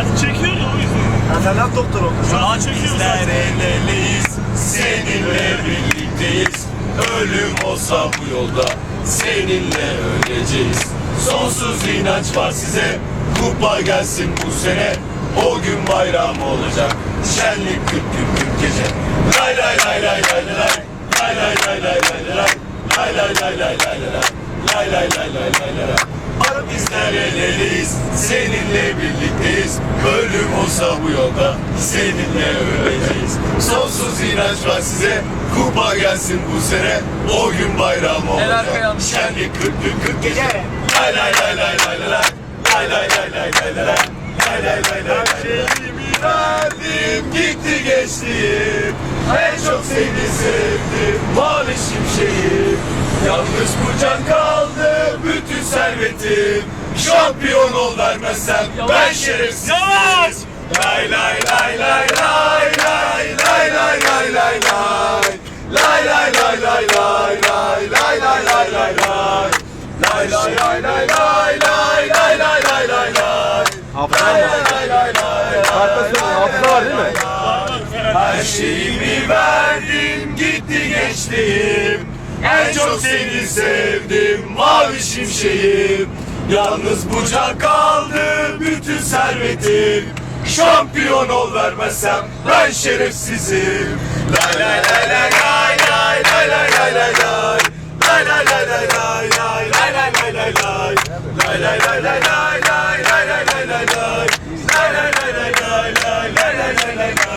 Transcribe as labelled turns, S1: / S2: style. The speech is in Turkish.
S1: Hadi çekiyor ya o yüzden.
S2: Atanat doktor oldu. Şu
S3: an zaten. Bizler seninle birlikteyiz. Ölüm olsa bu yolda seninle öleceğiz. Sonsuz inanç var size. Kupa gelsin bu sene. O gün bayram olacak. Şenlik küp küp küp gece. Lay lay lay lay lay lay. Lay lay lay lay lay lay. Lay lay lay lay lay lay. Lay lay lay lay lay lay birlikteyiz Seninle birlikteyiz Ölüm olsa bu yolda Seninle öleceğiz Sonsuz inanç var size Kupa gelsin bu sene O gün bayram olacak Şenlik kırk gün kırk gece Lay lay lay lay lay lay Lay lay lay lay lay lay Lay lay lay lay lay Verdim gitti geçti En çok seni sevdim Mavi şimşeği Yalnız bu can kaldı servetim. Şampiyon ol vermezsem ben şerefsizim. Yavaş! Lay lay lay lay lay lay lay lay lay lay lay Lay lay lay lay lay lay lay lay lay lay lay Lay lay lay lay lay lay lay lay lay lay lay Hafıza Lay var. lay lay lay lay Karpuz hafıza var değil mi? Her şeyimi verdim gitti gençliğim En çok seni sevdim şimşeğim Yalnız bucak kaldı bütün servetim Şampiyon ol vermezsem ben şerefsizim Lay lay lay lay lay lay lay lay lay lay lay Lay lay lay lay lay lay lay lay lay lay lay Lay lay lay lay lay lay lay lay lay lay lay Lay lay lay lay lay lay lay lay lay